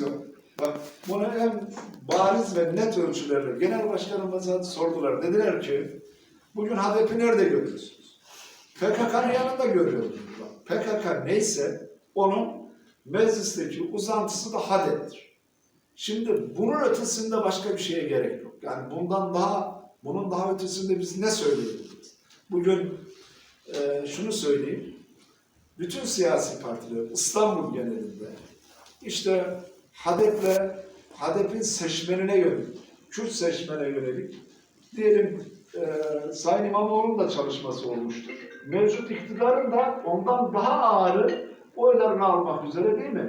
yok. Bak bunu en bariz ve net ölçülerle genel başkanımıza sordular. Dediler ki bugün HDP nerede görüyorsunuz? PKK'nın yanında görüyoruz. Bak, PKK neyse onun meclisteki uzantısı da HDP'tir. Şimdi bunun ötesinde başka bir şeye gerek yok. Yani bundan daha, bunun daha ötesinde biz ne söyleyebiliriz? Bugün e, şunu söyleyeyim. Bütün siyasi partiler İstanbul genelinde işte HDP'le HDP'in seçmenine yönelik, Kürt seçmene yönelik diyelim e, Sayın İmamoğlu'nun da çalışması olmuştur. Mevcut iktidarın da ondan daha ağırı oylarını almak üzere değil mi?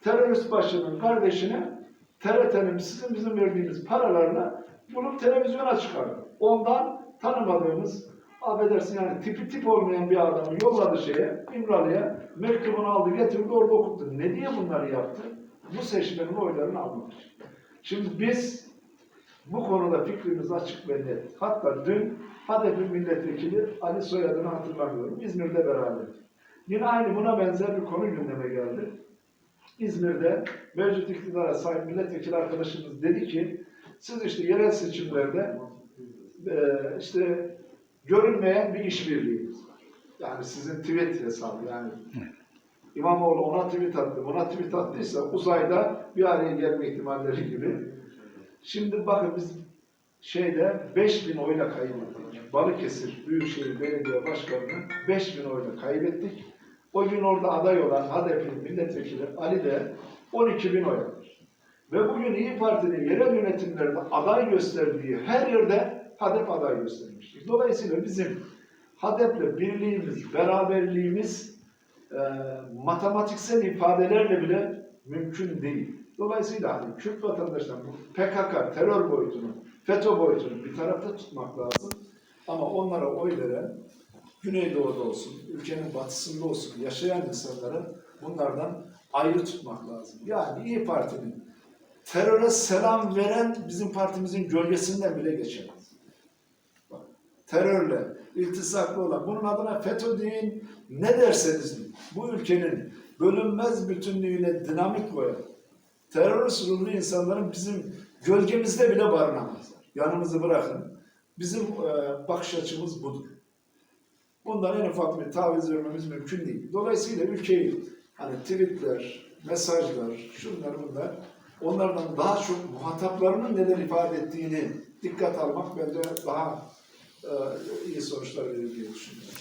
Terörist başının kardeşine TRT'nin sizin bizim verdiğimiz paralarla bulup televizyona çıkardı. Ondan tanımadığımız affedersin yani tipi tip olmayan bir adamı yolladı şeye, İmralı'ya, mektubunu aldı getirdi orada okuttu. Ne diye bunları yaptı? Bu seçmenin oylarını için. Şimdi biz bu konuda fikrimiz açık ve net. Hatta dün HDP milletvekili Ali Soyadını hatırlamıyorum. İzmir'de beraber. Yine aynı buna benzer bir konu gündeme geldi. İzmir'de mevcut iktidara sahip milletvekili arkadaşımız dedi ki siz işte yerel seçimlerde e, işte görünmeyen bir işbirliğiniz var. Yani sizin tweet hesabı yani İmamoğlu ona tweet attı, ona tweet attıysa uzayda bir araya gelme ihtimalleri gibi. Şimdi bakın biz şeyde 5000 oyla kaybettik. Balıkesir Büyükşehir Belediye Başkanı'nı 5000 oyla kaybettik. O gün orada aday olan HDP milletvekili Ali de 12 bin oy alır. Ve bugün İyi Parti'nin yerel yönetimlerde aday gösterdiği her yerde HDP aday göstermiştir. Dolayısıyla bizim HDP'le birliğimiz, beraberliğimiz e, matematiksel ifadelerle bile mümkün değil. Dolayısıyla hani Kürt vatandaşlar bu PKK terör boyutunu, FETÖ boyutunu bir tarafta tutmak lazım. Ama onlara oy veren Güneydoğu'da olsun, ülkenin batısında olsun yaşayan insanları bunlardan ayrı tutmak lazım. Yani İyi Parti'nin teröre selam veren bizim partimizin gölgesinden bile geçemez. Terörle iltisaklı olan, bunun adına FETÖ deyin, ne derseniz. Bu ülkenin bölünmez bütünlüğüne dinamik koyan, terörist ruhlu insanların bizim gölgemizde bile barınamazlar. Yanımızı bırakın. Bizim e, bakış açımız budur. Bundan en ufak bir taviz vermemiz mümkün değil. Dolayısıyla ülkeyi hani tweetler, mesajlar, şunlar bunlar onlardan daha çok muhataplarının neden ifade ettiğini dikkat almak bence daha iyi sonuçlar verir diye düşünüyorum.